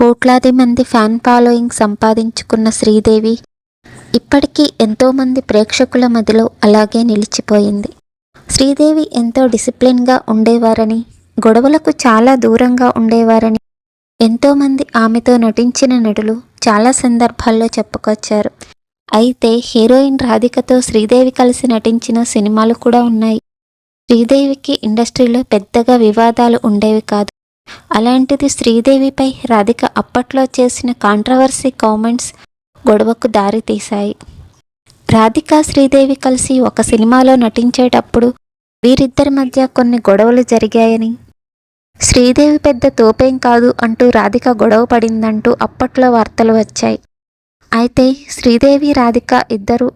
కోట్లాది మంది fan following సంపాదించుకున్న శ్రీదేవి ఇప్పటికీ ఎంతోమంది ప్రేక్షకుల మదిలో అలాగే నిలిచిపోయింది. శ్రీదేవి ఎంతో డిసిప్లిన్గా ఉండేవారని గొడవలకు చాలా దూరంగా ఉండేవారని ఎంతోమంది ఆమెతో నటించిన నటులు చాలా సందర్భాల్లో చెప్పుకొచ్చారు. అయితే హీరోయిన్ రాధికతో శ్రీదేవి కలిసి నటించిన సినిమాలు కూడా ఉన్నాయి. శ్రీదేవికి ఇండస్ట్రీలో పెద్దగా వివాదాలు ఉండేవి కాదు. అలాంటిది శ్రీదేవిపై రాధిక అప్పట్లో చేసిన కాంట్రవర్సీ కామెంట్స్ గొడవకు దారితీశాయి. రాధిక శ్రీదేవి కలిసి ఒక సినిమాలో నటించేటప్పుడు వీరిద్దరి మధ్య కొన్ని గొడవలు జరిగాయని శ్రీదేవి పెద్ద తోపేం కాదు అంటూ రాధిక గొడవ పడిందంటూ అప్పట్లో వార్తలు వచ్చాయి. అయితే శ్రీదేవి రాధిక ఇద్దరు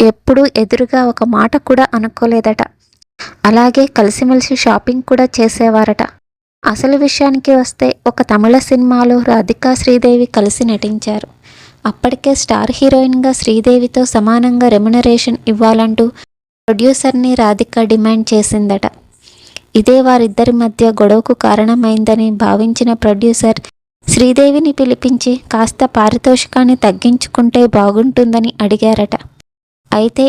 ఎప్పుడూ ఎదురుగా ఒక మాట కూడా అనుకోలేదట. అలాగే కలిసిమెలిసి షాపింగ్ కూడా చేసేవారట. అసలు విషయానికి వస్తే ఒక తమిళ సినిమాలో రాధికా శ్రీదేవి కలిసి నటించారు. అప్పటికే స్టార్ హీరోయిన్గా శ్రీదేవితో సమానంగా రెమ్యునరేషన్ ఇవ్వాలంటూ ప్రొడ్యూసర్ని రాధిక డిమాండ్ చేసిందట. ఇదే వారిద్దరి మధ్య గొడవకు కారణమైందని భావించిన ప్రొడ్యూసర్ శ్రీదేవిని పిలిపించి కాస్త పారితోషికాన్ని తగ్గించుకుంటే బాగుంటుందని అడిగారట. అయితే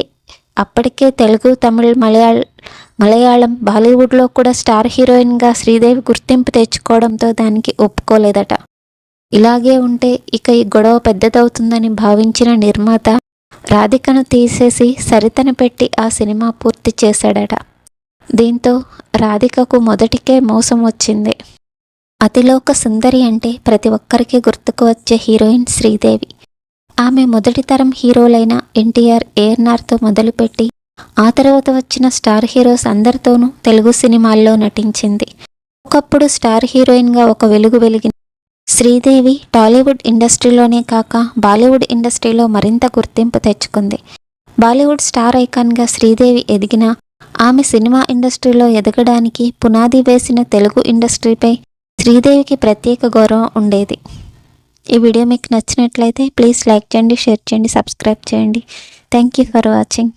అప్పటికే తెలుగు తమిళ్ మలయాళ మలయాళం బాలీవుడ్లో కూడా స్టార్ హీరోయిన్గా శ్రీదేవి గుర్తింపు తెచ్చుకోవడంతో దానికి ఒప్పుకోలేదట. ఇలాగే ఉంటే ఇక ఈ గొడవ పెద్దదవుతుందని భావించిన నిర్మాత రాధికను తీసేసి సరితను పెట్టి ఆ సినిమా పూర్తి చేశాడట. దీంతో రాధికకు మొదటికే మోసం వచ్చింది. అతిలోక సుందరి అంటే ప్రతి ఒక్కరికి గుర్తుకు వచ్చే హీరోయిన్ శ్రీదేవి. ఆమె మొదటి తరం హీరోలైన ఎన్టీఆర్ ఏఎన్ఆర్తో మొదలుపెట్టి ఆ తర్వాత వచ్చిన స్టార్ హీరోస్ అందరితోనూ తెలుగు సినిమాల్లో నటించింది. ఒకప్పుడు స్టార్ హీరోయిన్గా ఒక వెలుగు వెలిగిన శ్రీదేవి టాలీవుడ్ ఇండస్ట్రీలోనే కాక బాలీవుడ్ ఇండస్ట్రీలో మరింత గుర్తింపు తెచ్చుకుంది. బాలీవుడ్ స్టార్ ఐకాన్గా శ్రీదేవి ఎదిగిన ఆమె సినిమా ఇండస్ట్రీలో ఎదగడానికి పునాది వేసిన తెలుగు ఇండస్ట్రీపై శ్రీదేవికి ప్రత్యేక గౌరవం ఉండేది. ఈ వీడియో మీకు నచ్చినట్లయితే ప్లీజ్ లైక్ చేయండి షేర్ చేయండి సబ్స్క్రైబ్ చేయండి. Thank you for watching.